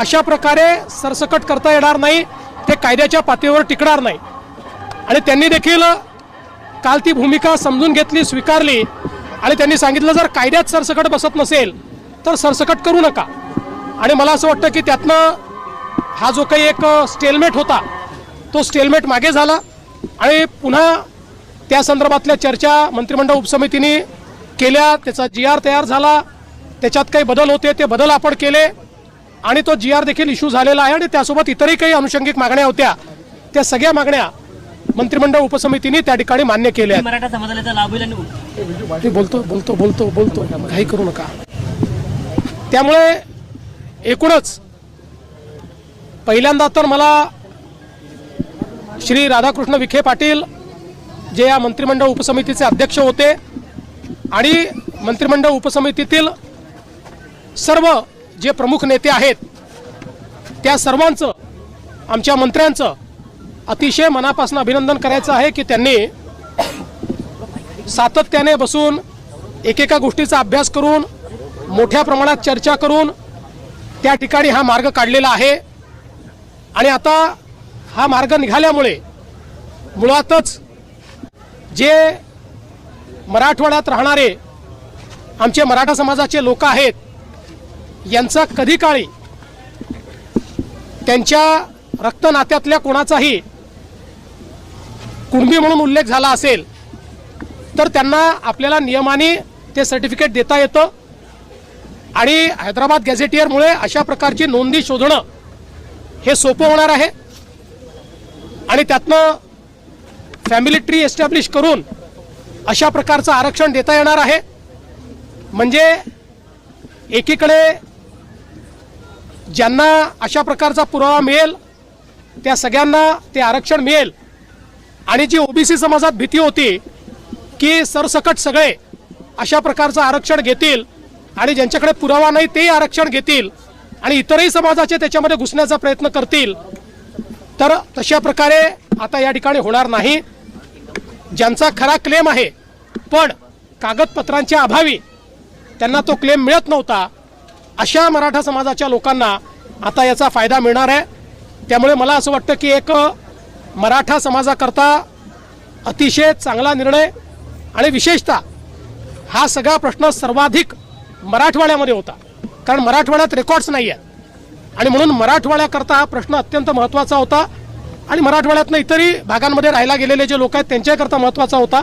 अशा प्रकारे सरसकट करता येणार नाही ते कायद्याच्या पातळीवर टिकणार नाही. आणि त्यांनी देखील काल ती भूमिका समजून घेतली स्वीकारली. आणि त्यांनी सांगितलं जर कायद्यात सरसकट बसत नसेल तर सरसकट करू नका. आणि मला असं वाटतं की त्यातनं हा जो काही एक स्टेलमेट होता तो स्टेलमेट मागे झाला. आणि पुन्हा त्या संदर्भातल्या चर्चा मंत्रिमंडळ उपसमितीने केल्या. त्याचा जी आर तयार झाला. त्याच्यात काही बदल होते ते बदल आपण केले. आणि तो जी आर देखील इश्यू झालेला आहे आणि त्यासोबत इतरही काही अनुषंगिक मागण्या होत्या. त्या सगळ्या मागण्या मंत्रिमंडळ उपसमितीने त्या ठिकाणी मान्य केल्या आहेत. बोलतो बोलतो बोलतो बोलतो. घाई करू नका. त्यामुळे एकूणच पहिल्यांदा तर मला श्री राधाकृष्ण विखे पाटील जे या मंत्रिमंडळ उपसमितीचे अध्यक्ष होते आणि मंत्रिमंडळ उपसमितीतील सर्व जे प्रमुख नेते आहेत त्या सर्वांचं आमच्या मंत्र्यांचं अतिशय मनापासून अभिनंदन करायचं आहे की त्यांनी सातत्याने बसून एकेका गोष्टीचा अभ्यास करून मोठ्या प्रमाणात चर्चा करून त्या ठिकाणी हा मार्ग काढलेला आहे. आणि आता हा मार्ग निघाल्यामुळे मुळातच जे मराठवाड्यात राहणारे आमचे मराठा समाजाचे लोक आहेत यांचा कधी काळी त्यांच्या रक्तनात्यातल्या कोणाचाही कुणबी म्हणून उल्लेख झाला असेल तर त्यांना आपल्याला नियमाने ते सर्टिफिकेट देता येतं. आणि हैदराबाद गॅझेटियरमुळे अशा प्रकारची नोंदी शोधणं हे सोपं होणार आहे. आणि त्यातनं फॅमिली ट्री एस्टॅब्लिश करून अशा प्रकारचं आरक्षण देता येणार आहे. म्हणजे एकीकडे ज्यांना अशा प्रकारचा पुरावा मिळेल त्या सगळ्यांना ते आरक्षण मिळेल. आणि जी ओबीसी समाजात भीती होती की सरसकट सगळे अशा प्रकारचं आरक्षण घेतील आणि ज्यांच्याकडे पुरावा नाही तेही आरक्षण घेतील आणि इतरही समाजाचे त्याच्यामध्ये घुसण्याचा प्रयत्न करतील तर तशा प्रकारे आता या ठिकाणी होणार नाही. ज्यांचा खरा क्लेम आहे पण कागदपत्रांच्या अभावी त्यांना तो क्लेम मिळत नव्हता. अशा मराठा समाजाच्या लोकांना आता याचा फायदा मिळणार आहे. त्यामुळे मला असं वाटतं की एक मराठा समाजाकरता अतिशय चांगला निर्णय आणि विशेषतः हा सगळा प्रश्न सर्वाधिक मराठवाड्यामध्ये होता. कारण मराठवाड्यात रेकॉर्ड्स नाही आहेत आणि म्हणून मराठवाड्याकरता हा प्रश्न अत्यंत महत्त्वाचा होता. आणि मराठवाड्यातनं इतरही भागांमध्ये राहायला गेलेले जे लोक आहेत त्यांच्याकरता महत्त्वाचा होता.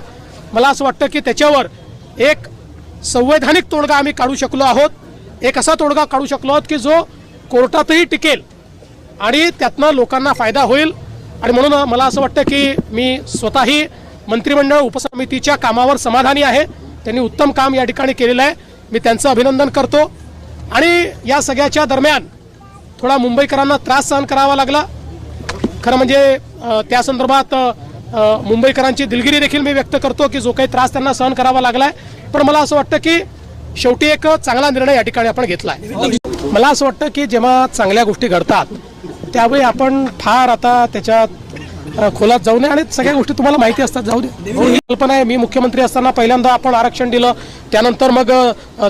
मला असं वाटतं की त्याच्यावर एक संवैधानिक तोडगा आम्ही काढू शकलो आहोत. एक असा तोडगा काढू शकलो आहोत की जो कोर्टातही टिकेल आणि त्यातनं लोकांना फायदा होईल. आणि म्हणून मला असं वाटतं की मी स्वतःही मंत्रिमंडळ उपसमितीच्या कामावर समाधानी आहे. त्यांनी उत्तम काम या ठिकाणी केलेलं आहे. मी त्यांचं अभिनंदन करतो. आणि या सगळ्याच्या दरम्यान थोडा मुंबईकरांना त्रास सहन करावा लागला. खरं म्हणजे त्या संदर्भात मुंबईकरांची दिलगिरी देखील मी व्यक्त करतो की जो काही त्रास त्यांना सहन करावा लागला आहे पण मला असं वाटतं की शेवटी एक चांगला निर्णय या ठिकाणी आपण घेतला आहे मला असं वाटतं की जेव्हा चांगल्या गोष्टी घडतात त्यावेळी आपण फार आता त्याच्यात खोलात जाऊ नये. आणि सगळ्या गोष्टी तुम्हाला माहिती असतात जाऊ दे. ही कल्पना आहे मी मुख्यमंत्री असताना पहिल्यांदा आपण आरक्षण दिलं. त्यानंतर मग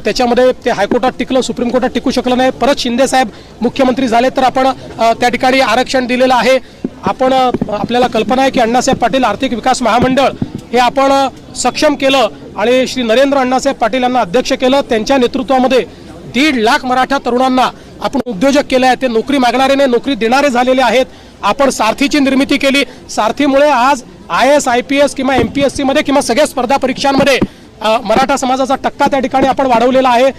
त्याच्यामध्ये ते हायकोर्टात टिकलं सुप्रीम कोर्टात टिकू शकलं नाही. परत शिंदे साहेब मुख्यमंत्री झाले तर आपण त्या ठिकाणी आरक्षण दिलेलं आहे. आपण आपल्याला कल्पना आहे की अण्णासाहेब पाटील आर्थिक विकास महामंडळ हे आपण सक्षम केलं. आणि श्री नरेंद्र अण्णासाहेब पाटील यांना अध्यक्ष केलं. त्यांच्या नेतृत्वामध्ये दीड लाख मराठा तरुणांना आपण उद्योजक केले आहे ते नोकरी मागणारे नाही नोकरी देणारे झालेले आहेत. आपण सारथीची निर्मिती केली. सारथीमुळे आज I S I P S किंवा एम पी एस सीमध्ये किंवा सगळ्या स्पर्धा परीक्षांमध्ये मराठा समाजाचा टक्का त्या ठिकाणी आपण वाढवलेला आहे.